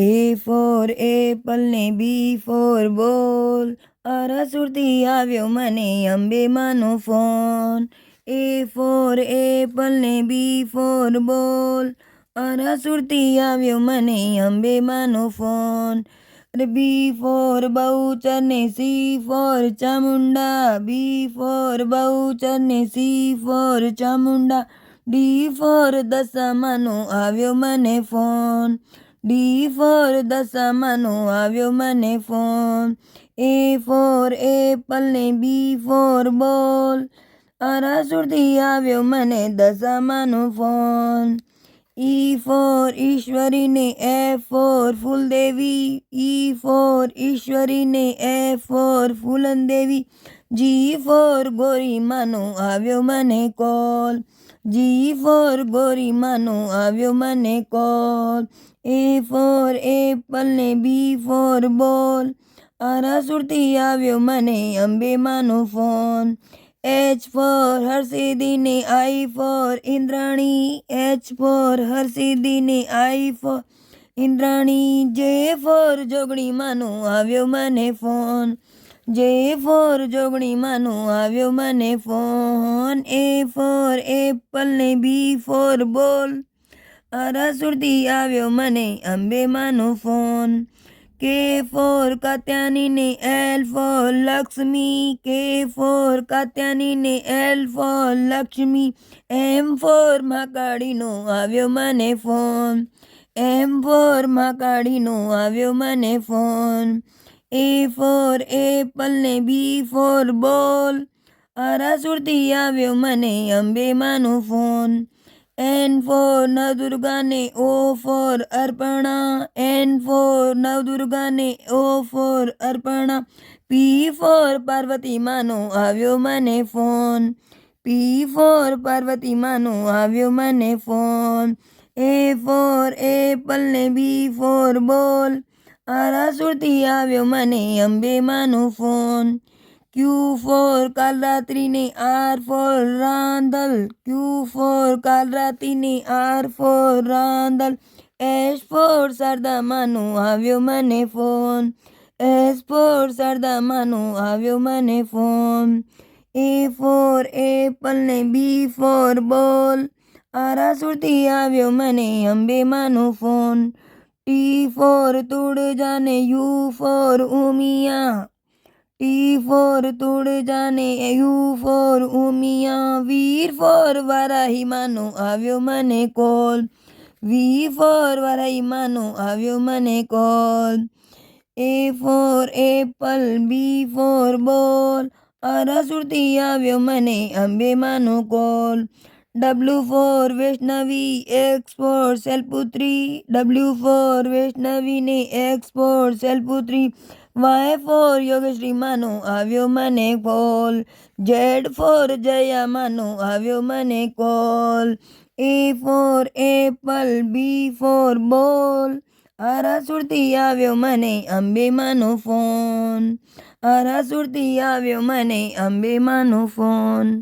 A for apple ને B for બોલ અરસુરથી આવ્યો મને અંબેમાનો ફોન એ ફોર એપલ ને બી ફોર બોલ અરસુરથી આવ્યો મને અંબેમાનો ફોન અરે બી ફોર બહુચર ને C for Chamunda. B for Bahuchar ને C for Chamunda. D for દશામાનો આવ્યો મને ફોન ડી ફોર દશામાનો આવ્યો મને ફોન. એ ફોર એપલ ને બી ફોર બોલ. અરાસુરથી આવ્યો મને દશામાનો phone. E for ઈશ્વરીને, F for Phooldevi. E for ઈશ્વરીને, F for Phoolandevi. G for ગોરીમાનો આવ્યો મને કોલ. જી ફોર ગોરીમાનો આવ્યો મને કોલ. એ ફોર એપલ ને બી ફોર બોલ. અરાસુરથી આવ્યો મને અંબેમાનો phone. H for હર્ષિદીને I for Indrani. H for હર્ષિદીને I for Indrani. J for જોગણીમાનો આવ્યો મને ફોન. જે ફોર જોગણીમાંનો આવ્યો, મને ફોન એ ફોર એપલ ને બી ફોર બોલ. અરાસુરથી આવ્યો મને અંબેમાંનો phone. K for કાત્યાનીને L for Lakshmi. K for કાત્યાનીને L for Lakshmi. M for માકાડીનો આવ્યો મને ફોન. એમ ફોર માકાડીનો આવ્યો મને ફોન. એ ફોર એપલ ને બી ફોર બોલ અરાસુરથી આવ્યો મને અંબેમાનો ફોન એન ફોર નવદુર્ગાને O for Arpana N for નવદુર્ગાને O for Arpana P for Parvati માનો આવ્યો મને ફોન પી ફોર પાર્વતી માનો આવ્યો મને ફોન એ ફોર એપલ ને બી ફોર બોલ આરાસુરથી આવ્યો મને અંબે માનો ફોન. ક્યુ ફોર કાલ રાત્રિની R for Randal Q for કાલ રાત્રિની R for Randal S for શારદામાનો આવ્યો મને ફોન. એસ ફોર શારદામાનો આવ્યો મને ફોન. એ ફોર એપલ ને બી ફોર બોલ. આરાસુરથી આવ્યો મને અંબે માનો phone. T for તુડજાને U for Umiya T for તુડજાને U for Umiya V for વરાહીમાનો આવ્યો મને કોલ વી ફોર વરાહીમાનો આવ્યો મને call A for apple B for ball અરસુરથી આવ્યો મને અંબે માનો call W for Vaishnavi X for Shailputri W for વૈષ્ણવીની X for Shailputri Y for Yogshri માનો, આવ્યો મને કોલ ઝેડ ફોર જયા, માનો, આવ્યો મને call A for apple B for ball. આરાસુરથી આવ્યો મને અંબે માનો ફોન આરાસુરથી આવ્યો મને અંબે માનો ફોન